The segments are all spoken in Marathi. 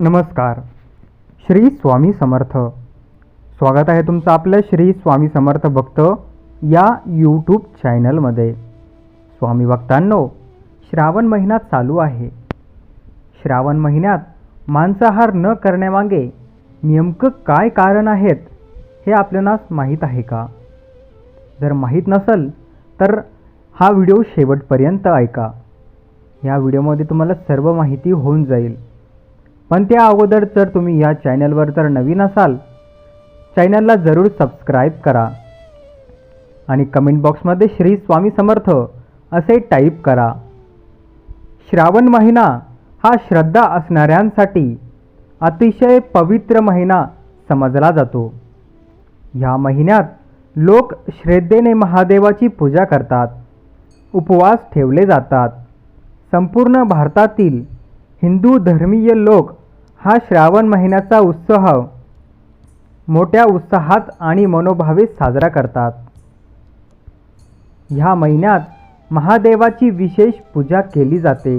नमस्कार. श्री स्वामी समर्थ. स्वागत आहे तुमचं आपलं श्री स्वामी समर्थ भक्त या यूट्यूब चॅनलमध्ये स्वामी भक्तांनो श्रावण महिना चालू आहे. श्रावण महिन्यात मांसाहार न करण्यामागे नेमकं काय कारण आहेत हे आपल्याला माहीत आहे का? जर माहीत नसेल तर हा व्हिडिओ शेवटपर्यंत ऐका. या व्हिडिओमध्ये तुम्हाला सर्व माहिती होऊन जाईल. पण त्या अगोदर जर तुम्ही या चॅनलवर जर नवीन असाल चॅनलला जरूर सबस्क्राईब करा. आणि कमेंट बॉक्समध्ये श्री स्वामी समर्थ असे टाईप करा. श्रावण महिना हा श्रद्धा असणाऱ्यांसाठी अतिशय पवित्र महिना समजला जातो. ह्या महिन्यात लोक श्रद्धेने महादेवाची पूजा करतात उपवास ठेवले जातात. संपूर्ण भारतातील हिंदू धर्मीय लोक हा श्रावण महिन्याचा उत्सव मोठ्या उत्साहात आणि मनोभावे साजरा करतात. ह्या महिन्यात महादेवाची विशेष पूजा केली जाते.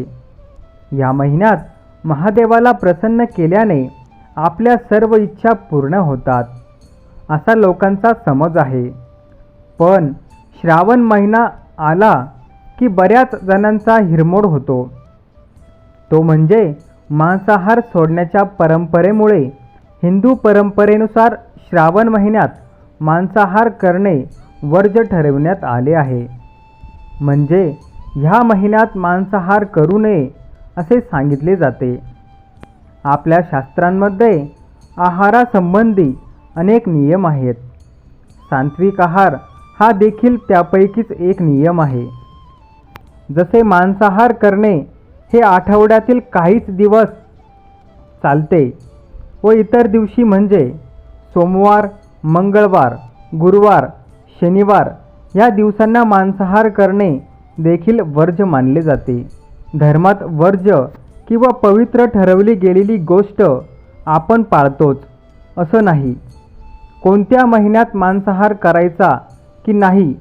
या महिन्यात महादेवाला प्रसन्न केल्याने आपल्या सर्व इच्छा पूर्ण होतात असा लोकांचा समज आहे. पण श्रावण महिना आला की बऱ्याच जणांचा हिरमोड होतो. तो म्हणजे मांसाहार सोडण्याच्या परंपरेमुळे हिंदू परंपरेनुसार श्रावण महिन्यात मांसाहार करणे वर्ज ठरविण्यात आले आहे. म्हणजे ह्या महिन्यात मांसाहार करू नये असे सांगितले जाते. आपल्या शास्त्रांमध्ये आहारासंबंधी अनेक नियम आहेत. सात्विक आहार हा देखील त्यापैकीच एक नियम आहे. जसे मांसाहार करणे हे आठवड्यातील काहीच दिवस चालते व इतर दिवशी म्हणजे सोमवार मंगळवार गुरुवार शनिवार या दिवसांना मांसाहार करणे देखील वर्ज मानले जाते. धर्मात वर्ज किंवा पवित्र ठरवली गेलेली गोष्ट आपण पाळतोच असं नाही. कोणत्या महिन्यात मांसाहार करायचा की नाही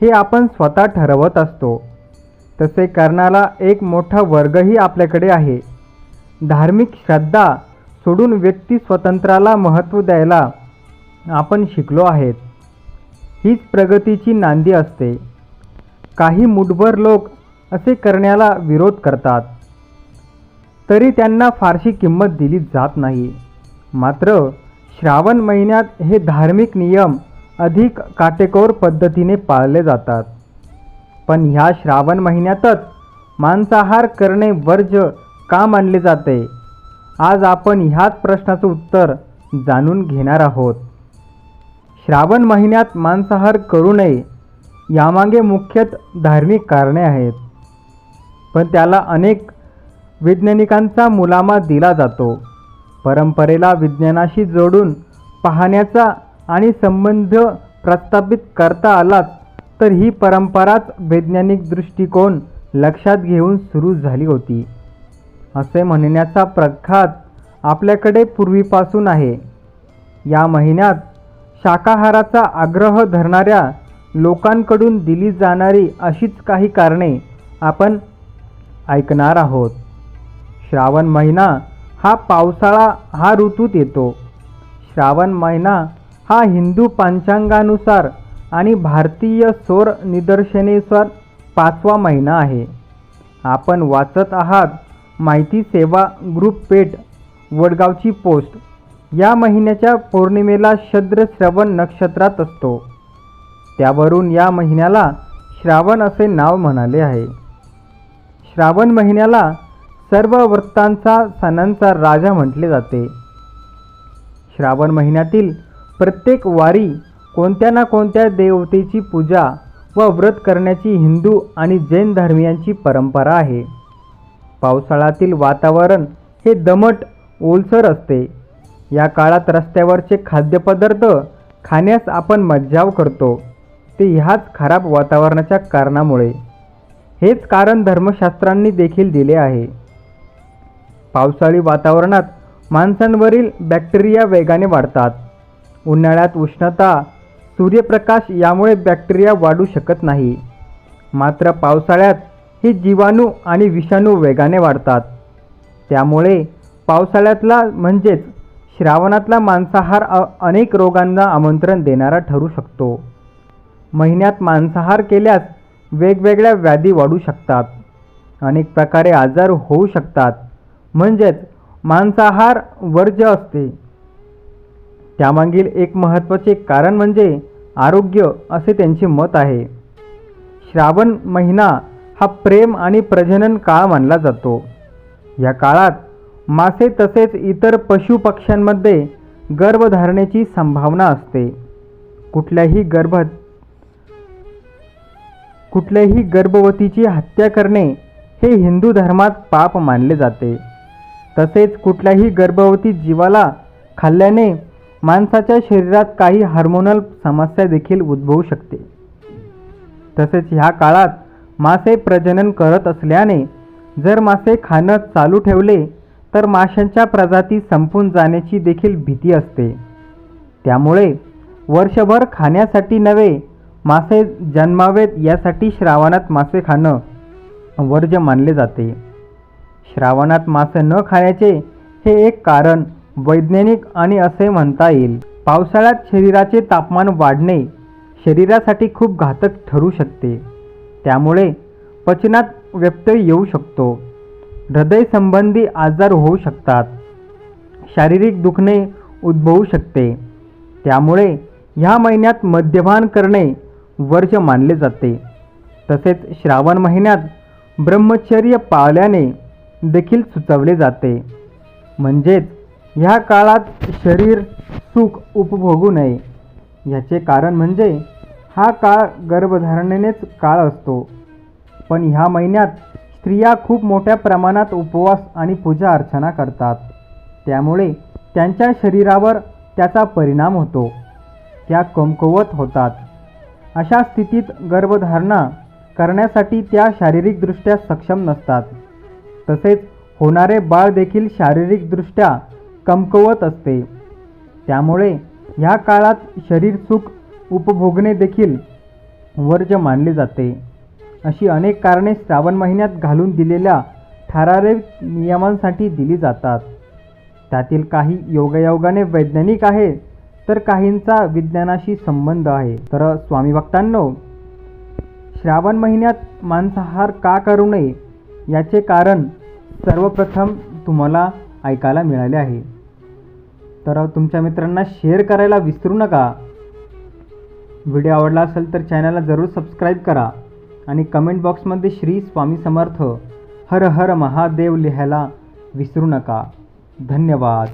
हे आपण स्वतः ठरवत असतो. तसे करणारा एक मोठा वर्गही आपल्याकडे आहे. धार्मिक श्रद्धा सोडून व्यक्ती स्वतंत्राला महत्त्व द्यायला आपण शिकलो आहेत. हीच प्रगतीची नांदी असते. काही मुठभर लोक असे करण्याला विरोध करतात. तरी त्यांना फारशी किंमत दिली जात नाही. मात्र श्रावण महिन्यात हे धार्मिक नियम अधिक काटेकोर पद्धतीने पाळले जातात. पण ह्या श्रावण महिन्यातच मांसाहार करणे वर्ज का मानले जाते? आज आपण ह्याच प्रश्नाचं उत्तर जाणून घेणार आहोत. श्रावण महिन्यात मांसाहार करू नये यामागे मुख्यतः धार्मिक कारणे आहेत. पण त्याला अनेक वैज्ञानिकांचा मुलामा दिला जातो. परंपरेला विज्ञानाशी जोडून पाहण्याचा आणि संबंध प्रस्थापित करता आलाच तर ही परंपराच वैज्ञानिक दृष्टिकोन लक्षात घेऊन सुरू झाली होती. असे म्हणण्याचा प्रघात आपल्याकडे पूर्वीपासून आहे. या महिन्यात शाकाहाराचा आग्रह धरणाऱ्या लोकांकडून दिली जाणारी अशीच काही कारणे आपण ऐकणार आहोत. श्रावण महिना हा पावसाळा हा ऋतूत येतो. श्रावण महिना हा हिंदू पंचांगानुसार आणि भारतीय सौर निदर्शनेनुसार पाचवा महिना आहे. आपण वाचत आहात माहिती सेवा ग्रुप पेठ वडगावची पोस्ट. या महिन्याच्या पौर्णिमेला शद्र श्रवण नक्षत्रात असतो. त्यावरून या महिन्याला श्रावण असे नाव म्हणाले आहे. श्रावण महिन्याला सर्व व्रतांचा सणांचा राजा म्हटले जाते. श्रावण महिन्यातील प्रत्येक वारी कोणत्या ना कोणत्या देवतेची पूजा व व्रत करण्याची हिंदू आणि जैन धर्मियांची परंपरा आहे. पावसाळ्यातील वातावरण हे दमट ओलसर असते. या काळात रस्त्यावरचे खाद्यपदार्थ खाण्यास आपण मज्जाव करतो. ते ह्याच खराब वातावरणाच्या कारणामुळे. हेच कारण धर्मशास्त्रांनी देखील दिले आहे. पावसाळी वातावरणात माणसांवरील बॅक्टेरिया वेगाने वाढतात. उन्हाळ्यात उष्णता सूर्यप्रकाश यामुळे बॅक्टेरिया वाढू शकत नाही. मात्र पावसाळ्यात हे जीवाणू आणि विषाणू वेगाने वाढतात. त्यामुळे पावसाळ्यातला म्हणजेच श्रावणातला मांसाहार अ अनेक रोगांना आमंत्रण देणारा ठरू शकतो. महिन्यात मांसाहार केल्यास वेगवेगळ्या व्याधी वाढू शकतात. अनेक प्रकारे आजार होऊ शकतात. म्हणजेच मांसाहार वर्ज्य असते. त्यामागील एक महत्त्वाचे कारण म्हणजे आरोग्य असे त्यांचे मत आहे. श्रावण महिना हा प्रेम आणि प्रजनन काळ मानला जातो. या काळात मासे तसेच इतर पशुपक्ष्यांमध्ये गर्भधारणेची संभावना असते. कुठल्याही गर्भ कुठल्याही गर्भवतीची हत्या करणे हे हिंदू धर्मात पाप मानले जाते. तसेच कुठल्याही गर्भवती जीवाला खाल्ल्याने माणसाच्या शरीरात काही हार्मोनल समस्या देखील उद्भवू शकते. तसेच ह्या काळात मासे प्रजनन करत असल्याने जर मासे खाणं चालू ठेवले तर माशांच्या प्रजाती संपून जाण्याची देखील भीती असते. त्यामुळे वर्षभर खाण्यासाठी नव्हे मासे जन्मावेत यासाठी श्रावणात मासे खाणं वर्ज्य मानले जाते. श्रावणात मासे न खाण्याचे हे एक कारण वैज्ञानिक आणि असे म्हणता येईल पावसाळ्यात शरीराचे तापमान वाढणे शरीरासाठी खूप घातक ठरू शकते. त्यामुळे पचनात व्यत्यय येऊ शकतो. हृदयसंबंधी आजार होऊ शकतात. शारीरिक दुखणे उद्भवू शकते. त्यामुळे ह्या महिन्यात मद्यपान करणे वर्ज मानले जाते. तसेच श्रावण महिन्यात ब्रह्मचर्य पाळल्याने देखील सुचवले जाते. म्हणजेच ह्या काळात शरीर सुख उपभोगू नये. ह्याचे कारण म्हणजे हा काळ गर्भधारणेनेच काळ असतो. पण ह्या महिन्यात स्त्रिया खूप मोठ्या प्रमाणात उपवास आणि पूजा अर्चना करतात. त्यामुळे त्यांच्या शरीरावर त्याचा परिणाम होतो. त्या कमकुवत होतात. अशा स्थितीत गर्भधारणा करण्यासाठी त्या शारीरिकदृष्ट्या सक्षम नसतात. तसेच होणारे बाळ देखील शारीरिकदृष्ट्या कमकुवत असते. त्यामुळे ह्या काळात शरीर सुख उपभोगणे देखील वर्ज्य मानले जाते. अशी अनेक कारणे श्रावण महिन्यात घालून दिलेल्या ठराविक नियमांसाठी दिली जातात. त्यातील काही योगायोगाने वैज्ञानिक आहे तर काहींचा विज्ञानाशी संबंध आहे. तर स्वामी भक्तांनो श्रावण महिन्यात मांसाहार का करू नये याचे कारण सर्वप्रथम तुम्हाला ऐकायला मिळाले आहे. तर तुमच्या मित्रांना शेअर करायला विसरू नका. व्हिडिओ आवडला असेल तर चॅनलला जरूर सबस्क्राईब करा आणि कमेंट बॉक्समध्ये श्री स्वामी समर्थ हर हर महादेव लिहायला विसरू नका. धन्यवाद.